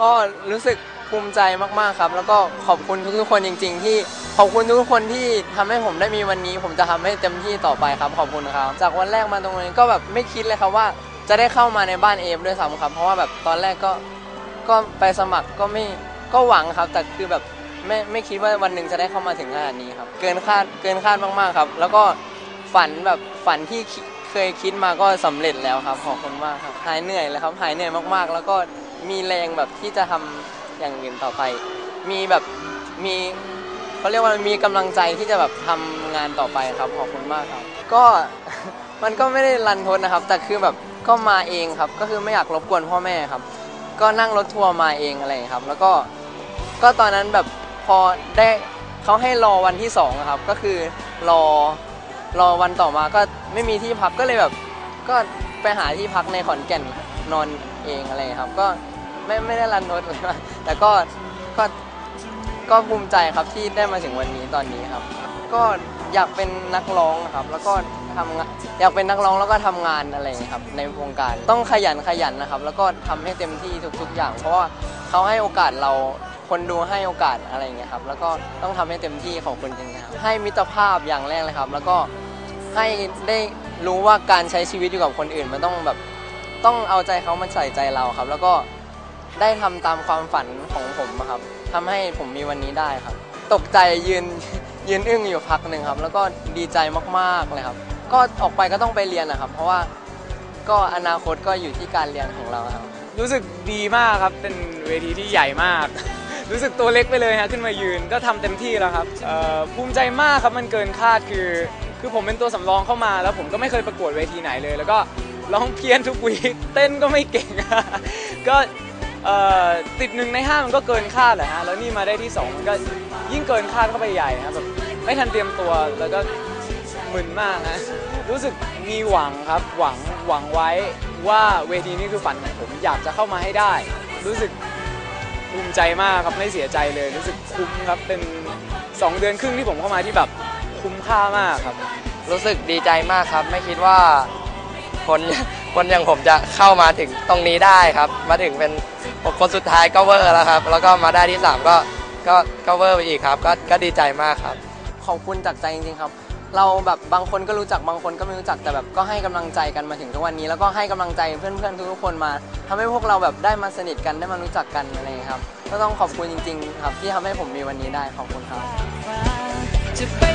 ก็รู้สึกภูมิใจมากๆครับ แล้วก็ขอบคุณทุกๆคนจริง ๆ ที่ขอบคุณทุกคนที่ทำให้ผมได้มีวันนี้ ผมจะทำให้เต็มที่ต่อไปครับขอบคุณครับ จากวันแรกมาตรงนี้ก็แบบไม่คิดเลยครับว่าจะได้เข้ามาในบ้านเอฟด้วยซ้ำครับ เพราะว่าแบบตอนแรกก็ก็ไปสมัครก็ไม่ก็หวังครับ แต่คือแบบไม่ไม่คิดว่าวันหนึ่งจะได้เข้ามาถึงขนาดนี้ครับ เกินคาดเกินคาดมากๆครับ แล้วก็ฝันแบบฝันที่เคยคิดมาก็สำเร็จแล้วครับขอบคุณมากครับหายเหนื่อยเลยครับหายเหนื่อยมากๆ แล้วก็ มีแรงแบบที่จะทำอย่างอื่นต่อไป มีแบบมีเขาเรียกว่ามีกำลังใจที่จะแบบทำงานต่อไปครับขอบคุณมากครับ ก็มันก็ไม่ได้รันทดนะครับ แต่คือแบบก็มาเองครับ ก็คือไม่อยากรบกวนพ่อแม่ครับ ก็นั่งรถทัวร์มาเองอะไรครับ แล้วก็ก็ตอนนั้นแบบพอได้เขาให้รอวันที่สองครับ ก็คือรอรอวันต่อมาก็ไม่มีที่พักก็เลยแบบ ก็ไปหาที่พักในขอนแก่นนอนเองอะไรครับ ก็ไม่ไม่ได้รันทดเลยแต่ก็ก็ก็ภูมิใจครับที่ได้มาถึงวันนี้ตอนนี้ครับ ก็อยากเป็นนักร้องครับ แล้วก็ทำงานอยากเป็นนักร้องแล้วก็ทำงานอะไรอย่างเงี้ยครับ ในวงการต้องขยันขยันนะครับ แล้วก็ทำให้เต็มที่ทุก ๆ อย่าง เพราะว่าเขาให้โอกาสเราคนดูให้โอกาสอะไรอย่างเงี้ยครับ แล้วก็ต้องทำให้เต็มที่ของคนจริงครับให้มิตรภาพอย่างแรกเลยครับ แล้วก็ให้ได้รู้ว่าการใช้ชีวิตอยู่กับคนอื่นมันต้องแบบ ต้องเอาใจเขามาใส่ใจเราครับ แล้วก็ได้ทำตามความฝันของผมครับทำให้ผมมีวันนี้ได้ครับ ตกใจยืนยืนอึ้งอยู่พักหนึ่งครับ แล้วก็ดีใจมากๆเลยครับ ก็ออกไปก็ต้องไปเรียนนะครับ เพราะว่าก็อนาคตก็อยู่ที่การเรียนของเราครับ รู้สึกดีมากครับเป็นเวทีที่ใหญ่มาก รู้สึกตัวเล็กไปเลยฮะขึ้นมายืนก็ทำเต็มที่แล้วครับภูมิใจมากครับมันเกินคาดคือ คือผมเป็นตัวสำรองเข้ามา แล้วผมก็ไม่เคยประกวดเวทีไหนเลย แล้วก็ ร้องเพี้ยนทุกวีคเต้นก็ไม่เก่ง ก็เอ่อติดหนึ่งในห้ามันก็เกินคาดแหละฮะแล้วนี่มาได้ที่สองมันก็ยิ่งเกินคาดเข้าไปใหญ่ครับแบบไม่ทันเตรียมตัวแล้วก็มึนมากฮะรู้สึกมีหวังครับหวังหวังไว้ว่าเวทีนี้คือฝันของผมอยากจะเข้ามาให้ได้ รู้สึกภูมิใจมากครับไม่เสียใจเลย รู้สึกคุ้มครับเป็น 2 เดือนครึ่งที่ผมเข้ามาที่แบบคุ้มค่ามากครับ รู้สึกดีใจมากครับ ไม่คิดว่า คนคนอย่างผมจะเข้ามาถึงตรงนี้ได้ครับ มาถึงเป็นคนสุดท้ายก็เวอร์แล้วครับ แล้วก็มาได้ที่สามก็ก็ก็เวอร์ไปอีกครับ ก็ก็ดีใจมากครับ ขอบคุณจากใจจริงๆครับ เราแบบบางคนก็รู้จักบางคนก็ไม่รู้จักแต่แบบก็ให้กำลังใจกันมาถึงทุกวันนี้ แล้วก็ให้กำลังใจเพื่อนๆทุกๆคนมาทำให้พวกเราแบบได้มาสนิทกันได้มารู้จักกันอะไรอย่างเงี้ยครับ ก็ต้องขอบคุณจริง ๆ ครับที่ทำให้ผมมีวันนี้ได้ขอบคุณครับ จะไป